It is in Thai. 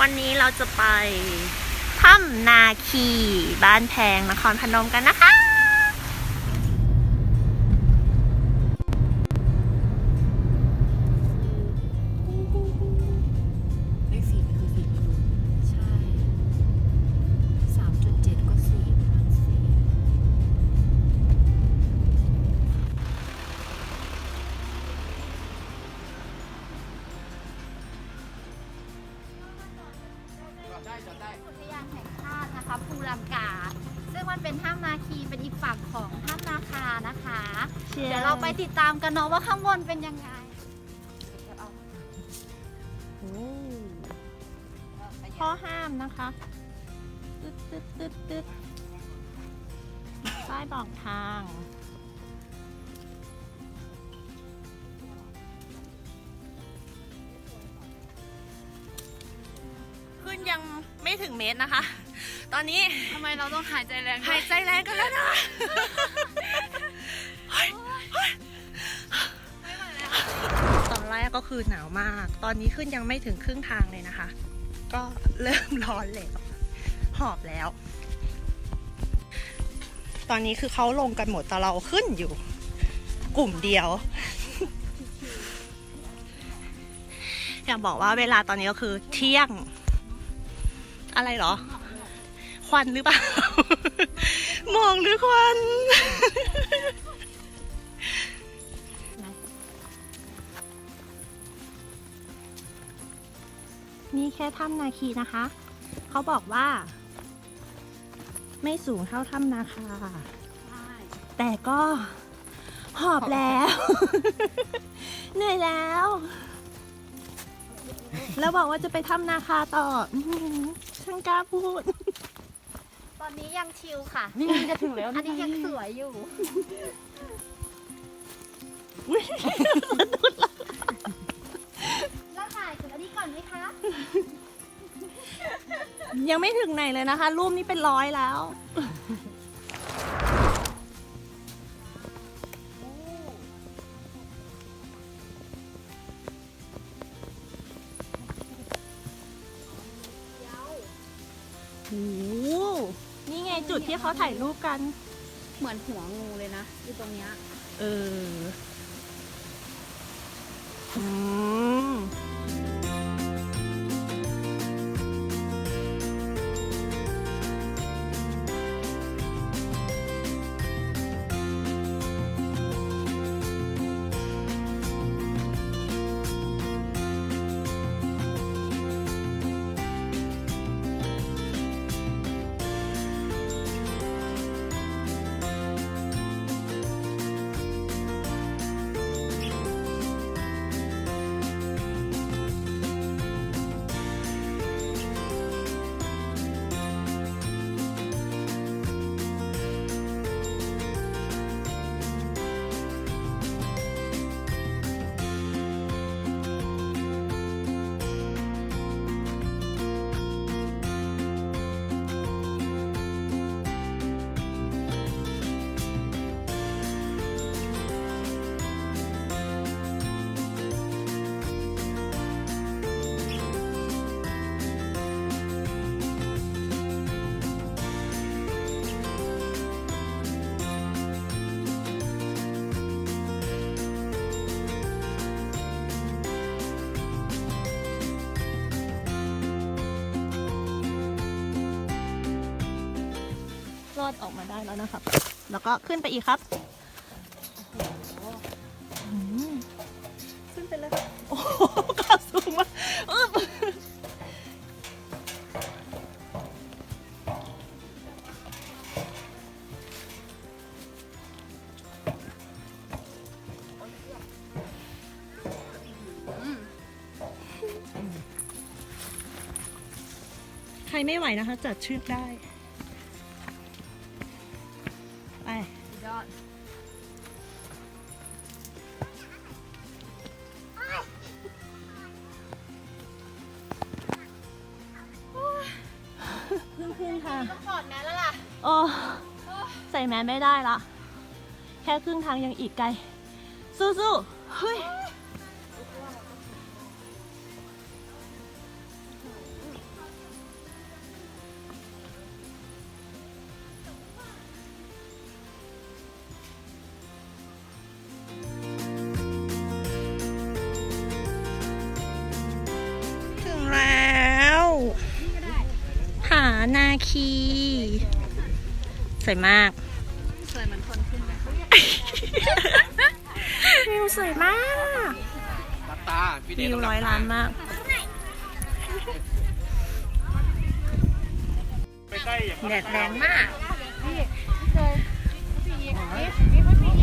วันนี้เราจะไปถ้ำนาคีบ้านแพงนครพนมกันนะคะ ลังกา ซึ่งมันเป็นถ้ำนาคีเป็นอีกฝั่งของถ้ำนาคานะคะ เดี๋ยวเราไปติดตามกันเนาะว่าข้างบนเป็นยังไงโอ้ข้อห้ามนะคะตึ๊ดตึ๊ดตึ๊ดตึ๊ดป้ายบอกทางขึ้นยังไม่ถึงเมตรนะคะ ตอนนี้ทำไมเราต้องหายใจแรงหายใจแรงกันแล้วนะตอนแรกก็คือหนาวมาก ตอนนี้ขึ้นยังไม่ถึงครึ่งทางเลยนะคะ ก็เริ่มร้อนแล้วหอบแล้ว ตอนนี้คือเขาลงกันหมดแต่เราขึ้นอยู่ กลุ่มเดียว อยากบอกว่าเวลาตอนนี้ก็คือเที่ยง อะไรเหรอ ควันหรือเปล่า หมองหรือควัน นี่แค่ถ้ำนาคีนะคะ เขาบอกว่า ไม่สูงเท่าถ้ำนาคา แต่ก็หอบแล้ว เหนื่อยแล้ว แล้วบอกว่าจะไปถ้ำนาคาต่ออื้อหือช่างกล้าพูด ตอนนี้ยังชิลค่ะ นี่จะถึงแล้วอันนี้ยังสวยอยู่เราถ่ายถึงอันนี้ก่อนไหมคะ ยังไม่ถึงไหนเลยนะคะ รูปนี้เป็นร้อยแล้ว จุดที่เขาถ่ายรูปกัน เหมือนหัวงูเลยนะอยู่ตรงเนี้ย เออ อืม รอดออกมาได้แล้วนะครับ แล้วก็ขึ้นไปอีกครับอืมขึ้นไปเลยครับโอ้โหก้าวสูงมากอึ๊บใครไม่ไหวนะคะจัดเชือกได้ ยอดขึ้นขึ้นค่ะ ต้องถอดแมสแล้วล่ะ โอ้ใส่แมสไม่ได้ละ แค่ครึ่งทางยังอีกไกล สู้ๆเฮ้ย นาคี สวยมาก สวยเหมือนคนขึ้นไหมวิวสวยมากตาตาวิวร้อยล้านมาก แดดแรงมาก พี่เคยพี่พี่พี่